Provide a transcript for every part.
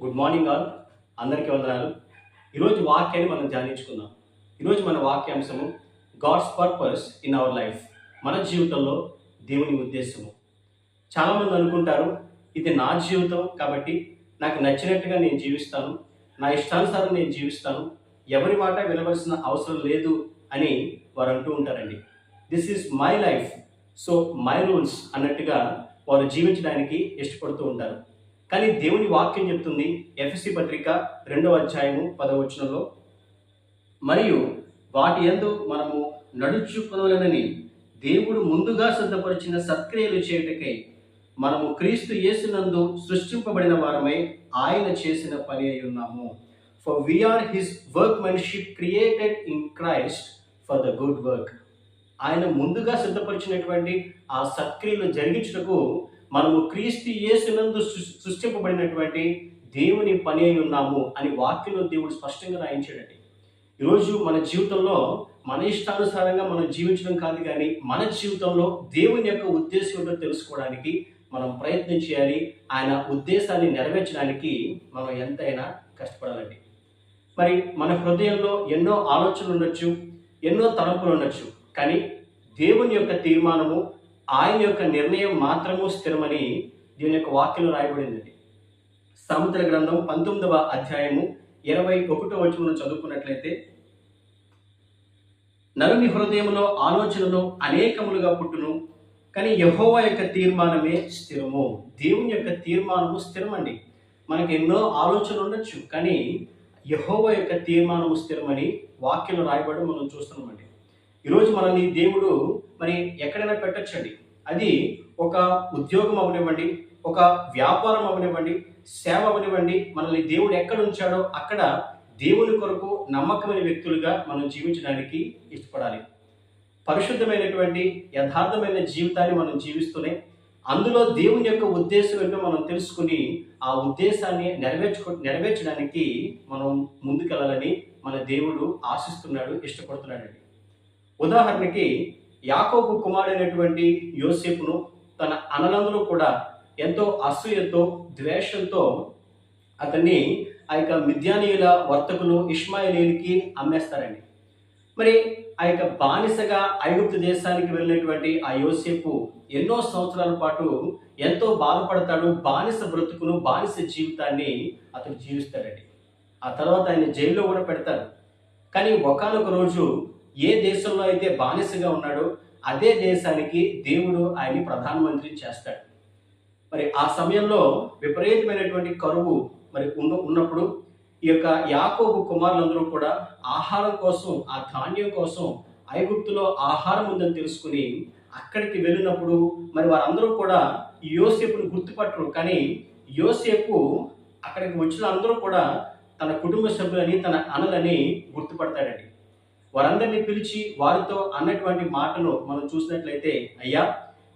Good morning all అందరికీ వందనాలు. ఈరోజు వాక్యాన్ని మనం ధ్యానించుకుందాం. ఈరోజు మన వాక్యాంశము God's purpose in our life మన జీవితంలో దేవుని ఉద్దేశము. చాలామంది అనుకుంటారు ఇది నా జీవితం కాబట్టి నాకు నచ్చినట్టుగా నేను జీవిస్తాను నా ఇష్టానుసారం నేను జీవిస్తాను ఎవరి మాట వినవలసిన అవసరం లేదు అని వారు అంటూ ఉంటారండి. This is my life so my rules అన్నట్టుగా వారు జీవించడానికి ఇష్టపడుతూ ఉంటారు. కానీ దేవుని వాక్యం చెప్తుంది ఎఫ్ఎస్సి పత్రిక రెండవ అధ్యాయము పదవచనంలో. మరియు వాటి ఎందు మనము నడుచుకునని దేవుడు ముందుగా సిద్ధపరిచిన సత్క్రియలు చేయుటకై మనము క్రీస్తు యేసునందు సృష్టింపబడిన వారమై ఆయన చేసిన పని అయి ఉన్నాము. For we are his workmanship created in Christ for the good work ఆయన ముందుగా సిద్ధపరిచినటువంటి ఆ సత్క్రియలు జరిగించుటకు మనము క్రీస్తు యేసునందు సృష్టింపబడినటువంటి దేవుని పని అయి ఉన్నాము అని వాక్యంలో దేవుడు స్పష్టంగా రాయించాడండి. ఈరోజు మన జీవితంలో మన ఇష్టానుసారంగా మనం జీవించడం కాదు కానీ మన జీవితంలో దేవుని యొక్క ఉద్దేశం ఏంటో తెలుసుకోవడానికి మనం ప్రయత్నం చేయాలి. ఆయన ఉద్దేశాన్ని నెరవేర్చడానికి మనం ఎంతైనా కష్టపడాలండి. మరి మన హృదయంలో ఎన్నో ఆలోచనలు ఉండొచ్చు ఎన్నో తలంపులు ఉండొచ్చు కానీ దేవుని యొక్క తీర్మానము ఆయన యొక్క నిర్ణయం మాత్రము స్థిరమని దీని యొక్క వాక్యం రాయబడింది. సముద్ర గ్రంథం పంతొమ్మిదవ అధ్యాయము ఇరవై ఒకటో వచ్చి మనం చదువుకున్నట్లయితే నరుని హృదయంలో ఆలోచనలు అనేకములుగా పుట్టును కానీ యహోవా యొక్క తీర్మానమే స్థిరము. దేవుని యొక్క తీర్మానము స్థిరమండి. మనకి ఎన్నో ఆలోచనలు ఉండొచ్చు కానీ యహోవ యొక్క తీర్మానము స్థిరమని వాక్యం రాయబడి మనం చూస్తున్నామండి. ఈరోజు మనల్ని దేవుడు మరి ఎక్కడైనా పెట్టొచ్చండి. అది ఒక ఉద్యోగం అవనివ్వండి ఒక వ్యాపారం అవనివ్వండి సేవ అవనివ్వండి మనల్ని దేవుడు ఎక్కడ ఉంచాడో అక్కడ దేవుని కొరకు నమ్మకమైన వ్యక్తులుగా మనం జీవించడానికి ఇష్టపడాలి. పరిశుద్ధమైనటువంటి యథార్థమైన జీవితాన్ని మనం జీవిస్తూనే అందులో దేవుని యొక్క ఉద్దేశం ఏంటో మనం తెలుసుకుని ఆ ఉద్దేశాన్ని నెరవేర్చుకో నెరవేర్చడానికి మనం ముందుకెళ్ళాలని మన దేవుడు ఆశిస్తున్నాడు ఇష్టపడుతున్నాడండి. ఉదాహరణకి యాకోబు కుమారుడైనటువంటి యోసేపును తన అనలందరూ కూడా ఎంతో అసూయతో ద్వేషంతో అతన్ని ఆ యొక్క మిథ్యానీయుల వర్తకులు ఇష్మాయిలీలకి అమ్మేస్తారండి. మరి ఆ యొక్క బానిసగా ఐగుప్తు దేశానికి వెళ్ళినటువంటి ఆ యోసేపు ఎన్నో సంవత్సరాల పాటు ఎంతో బాధపడతాడు బానిస బ్రతుకును బానిస జీవితాన్ని అతను జీవిస్తాడండి. ఆ తర్వాత ఆయన జైల్లో కూడా పెడతారు కానీ ఒకానొక రోజు ఏ దేశంలో అయితే బానిసగా ఉన్నాడో అదే దేశానికి దేవుడు ఆయన్ని ప్రధానమంత్రి చేస్తాడు. మరి ఆ సమయంలో విపరీతమైనటువంటి కరువు మరి ఉన్న ఉన్నప్పుడు ఈ యొక్క యాకోబు కుమారులందరూ కూడా ఆహారం కోసం ఆ ధాన్యం కోసం ఐగుప్తులో ఆహారం ఉందని తెలుసుకుని అక్కడికి వెళ్ళినప్పుడు మరి వారందరూ కూడా యోసేపును గుర్తుపట్టరు. కానీ యోసేపు అక్కడికి వచ్చిన అందరూ కూడా తన కుటుంబ సభ్యులని తన అనులని గుర్తుపడతాడండి. వారందరినీ పిలిచి వారితో అన్నటువంటి మాటను మనం చూసినట్లయితే అయ్యా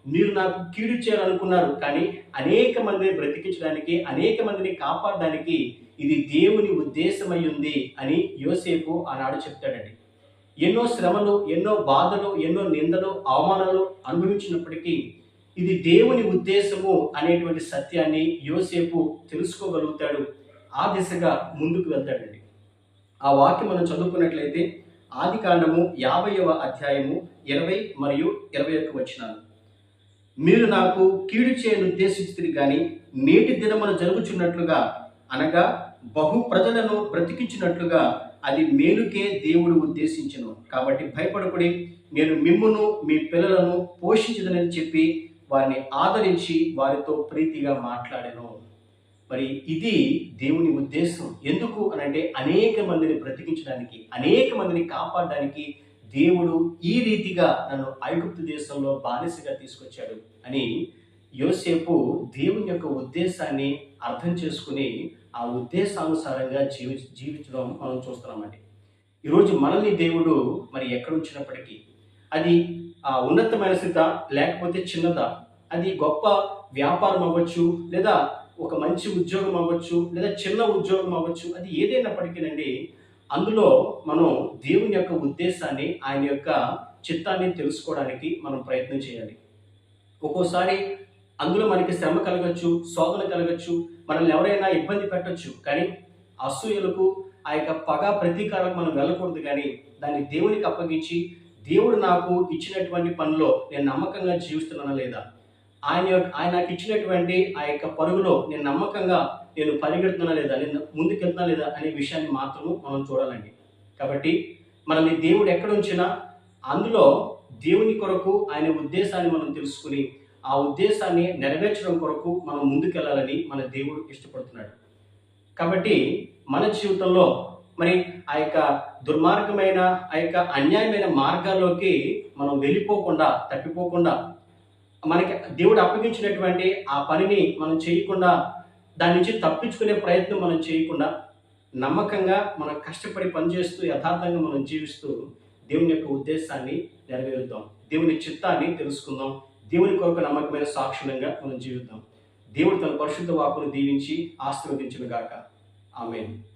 మీరు నాకు కీడు చేయాలనుకున్నారు కానీ అనేక మందిని బ్రతికించడానికి అనేక మందిని కాపాడడానికి ఇది దేవుని ఉద్దేశమై ఉంది అని యోసేపు ఆనాడు చెప్తాడండి. ఎన్నో శ్రమలు ఎన్నో బాధలు ఎన్నో నిందలు అవమానాలు అనుభవించినప్పటికీ ఇది దేవుని ఉద్దేశము అనేటువంటి సత్యాన్ని యోసేపు తెలుసుకోగలుగుతాడు ఆ దిశగా ముందుకు వెళ్తాడండి. ఆ వాక్యం మనం చదువుకున్నట్లయితే ఆది కాండము యాభైవ అధ్యాయము ఇరవై మరియు ఇరవై ఒక్క వచనాలు. మీరు నాకు కీడు చేయని ఉద్దేశించింది కానీ నేటి దినమున జరుగుచున్నట్లుగా అనగా బహు ప్రజలను బ్రతికించినట్లుగా అది మేలుకే దేవుడు ఉద్దేశించను. కాబట్టి భయపడకుడి నేను మిమ్మును మీ పిల్లలను పోషించదనని చెప్పి వారిని ఆదరించి వారితో ప్రీతిగా మాట్లాడాను. మరి ఇది దేవుని ఉద్దేశం. ఎందుకు అని అంటే అనేక మందిని బ్రతికించడానికి అనేక మందిని కాపాడడానికి దేవుడు ఈ రీతిగా నన్ను ఐగుప్తు దేశంలో బానిసగా తీసుకొచ్చాడు అని యోసేపు దేవుని యొక్క ఉద్దేశాన్ని అర్థం చేసుకుని ఆ ఉద్దేశానుసారంగా జీవి జీవించడం మనం చూస్తున్నామండి. ఈరోజు మనల్ని దేవుడు మరి ఎక్కడ ఉంచినప్పటికీ అది ఆ ఉన్నతమైన స్థిత లేకపోతే చిన్నదా? అది గొప్ప వ్యాపారం అవ్వచ్చు లేదా ఒక మంచి ఉద్యోగం అవ్వచ్చు లేదా చిన్న ఉద్యోగం అవ్వచ్చు అది ఏదైనప్పటికీనండి అందులో మనం దేవుని యొక్క ఉద్దేశాన్ని ఆయన యొక్క చిత్తాన్ని తెలుసుకోవడానికి మనం ప్రయత్నం చేయాలి. ఒక్కోసారి అందులో మనకి శ్రమ కలగచ్చు శోధన కలగచ్చు మనల్ని ఎవరైనా ఇబ్బంది పెట్టచ్చు కానీ అసూయలకు ఆ యొక్క పగ ప్రతీకారం మనం వెళ్ళకూడదు కానీ దాన్ని దేవునికి అప్పగించి దేవుడు నాకు ఇచ్చినటువంటి పనిలో నేను నమ్మకంగా జీవిస్తున్నానా లేదా? ఆయన యొక్క ఆయన నాకు ఇచ్చినటువంటి ఆ యొక్క పరుగులో నేను నమ్మకంగా నేను పరిగెడుతున్నా లేదా నేను ముందుకెళ్తున్నా లేదా అనే విషయాన్ని మాత్రము మనం చూడాలండి. కాబట్టి మనల్ని దేవుడు ఎక్కడ ఉంచినా అందులో దేవుని కొరకు ఆయన ఉద్దేశాన్ని మనం తెలుసుకుని ఆ ఉద్దేశాన్ని నెరవేర్చడం కొరకు మనం ముందుకెళ్ళాలని మన దేవుడు ఇష్టపడుతున్నాడు. కాబట్టి మన జీవితంలో మరి ఆ యొక్క దుర్మార్గమైన ఆ యొక్క అన్యాయమైన మార్గాల్లోకి మనం వెళ్ళిపోకుండా తప్పిపోకుండా మనకి దేవుడు అప్పగించినటువంటి ఆ పనిని మనం చేయకుండా దాని నుంచి తప్పించుకునే ప్రయత్నం మనం చేయకుండా నమ్మకంగా మనం కష్టపడి పనిచేస్తూ యథార్థంగా మనం జీవిస్తూ దేవుని యొక్క ఉద్దేశాన్ని నెరవేరుద్దాం. దేవుని చిత్తాన్ని తెలుసుకుందాం. దేవుని కొరకు నమ్మకమైన సాక్షులంగా మనం జీవిద్దాం. దేవుడు తన పరిశుద్ధ వాకును దీవించి ఆశీర్వదించిన గాక ఆమెను.